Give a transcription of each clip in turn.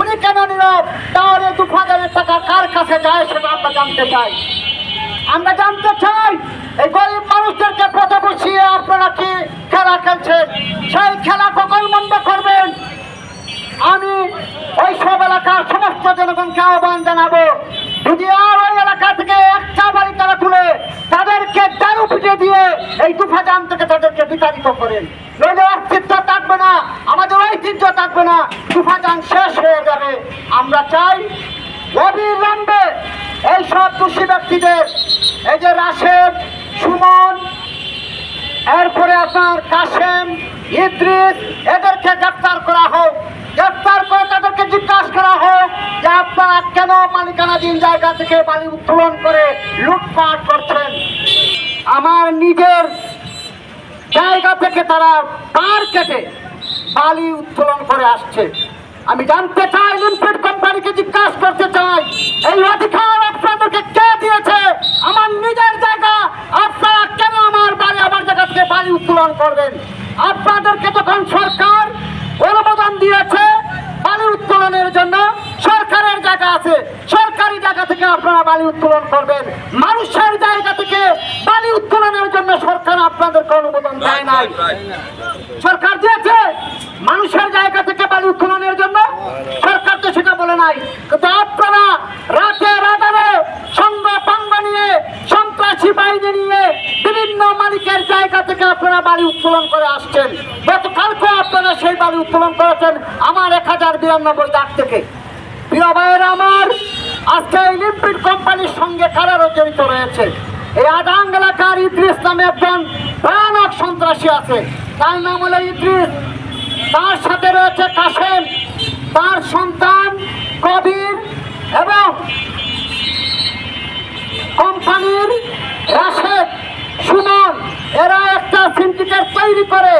উনি কেন নীরব? তাহলে দু হাজারের কার কাছে যায় সেটা আমরা জানতে চাই। আমরা জানতে চাই, এই গরিব মানুষদেরকে পথে বসিয়ে আপনারা কি খেলা খেলছেন? সেই খেলা কখন বন্ধ করবেন? আমি ওই সব এলাকার সমস্ত জনগণকে আহ্বান জানাব। যদি আর ওই এলাকা থেকে একটা বাড়ি তারা তুলে তাদেরকে দারু পিটে দিয়ে এই দুফা জাম থেকে তাদেরকে বিতাড়িত করেন। না দুফা জাম শেষ হয়ে যাবে। আমরা চাই অবিলম্বে এই সব দোষী ব্যক্তিদের, এই যে রাশেদ, সুমন, এরপরে আপনার কাশেম, ইদ্রিস, এদেরকে গ্রেফতার করা হোক। গ্রেফতার করে তাদেরকে জিজ্ঞাসা করা হোক যে আপনারা কেন মালিকানাধীন জায়গা থেকে বালি উত্তোলন করে লুটপাট করছেন। আমার নিজের জায়গা থেকে তারা পার কেটে বালি উত্তোলন করে আসছে। আমি জানতে চাই লিমিটেড কোম্পানিকে জিজ্ঞাসা করতে চাই এই অধিকার আপনাদেরকে কে দিয়েছে? আমার নিজের জায়গা আপনারা কেন আমার বাড়ি আমার জায়গা থেকে বালি উত্তোলন করবেন? আপনাদেরকে যখন সরকার অনুমোদন দিয়েছে বালি উত্তোলনের জন্য সরকারের জায়গা আছে। সরকারি জায়গা থেকে আপনারা বালি উত্তোলন করবেন। মানুষের জায়গা থেকে বালি উত্তোলনের জন্য সরকার আপনাদেরকে অনুমোদন দেয় নাই। সরকার দিয়েছে? মানুষের জায়গা থেকে বালি উত্তোলনের জন্য সরকার তো সেটা বলে নাই। কিন্তু আপনারা রাতে রাতারে সঙ্গ পাঙ্গ নিয়ে, সন্ত্রাসী বাহিনী নিয়ে বিভিন্ন মালিকের জায়গা থেকে আপনারা বালি উত্তোলন করে আসছেন। গতকালকে আপনারা সেই বালি উত্তোলন করেছেন আমার এক হাজার বিরানব্বই দাগ থেকে। প্রিয় ভাইয়েরা আমার, আজকে এই লিম্পিড কোম্পানির সঙ্গে কারারও জড়িত রয়েছে। এই আদাং এলাকার ইদ্রিস নামে একজন ভয়ানক সন্ত্রাসী আছে। তার নাম হলো ইদ্রিস তার সাথে রয়েছে কাশেম তার সন্তান কবির এবং কোম্পানির রাশেদ, সুমন। এরা একটা সিন্ডিকেট তৈরি করে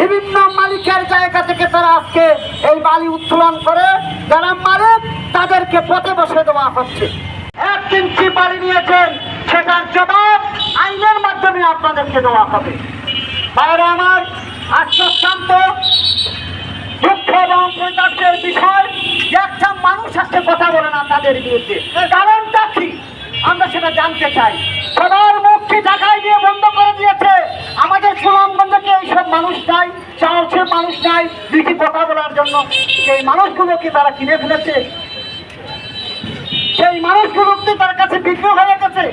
বিভিন্ন মালিকের জায়গা থেকে তারা আজকে এই বালি উত্তোলন করে। যারা মালিক, তাদেরকে পথে বসে দেওয়া হচ্ছে। এক বালি নিয়েছেন, সেটার জবাব আইনের মাধ্যমে আপনাদেরকে দেওয়া হবে। বাইরে আমার দুঃখ এবং কৈতাসের বিষয়, একটা মানুষ আজকে কথা বলে না তাদের বিরুদ্ধে। কারণটা কি? আমরা সেটা জানতে চাই। সবার মুখকে ঢাকায় দিয়ে বন্ধ করে দিয়েছে? আমাদের সুনামগঞ্জকে এইসব মানুষ নাই সাহসে মানুষ নাই। দুটি কথা বলার জন্য সেই মানুষগুলোকে তারা কিনে ফেলেছে। সেই মানুষগুলোকে তার কাছে বিক্রি হয়ে গেছে।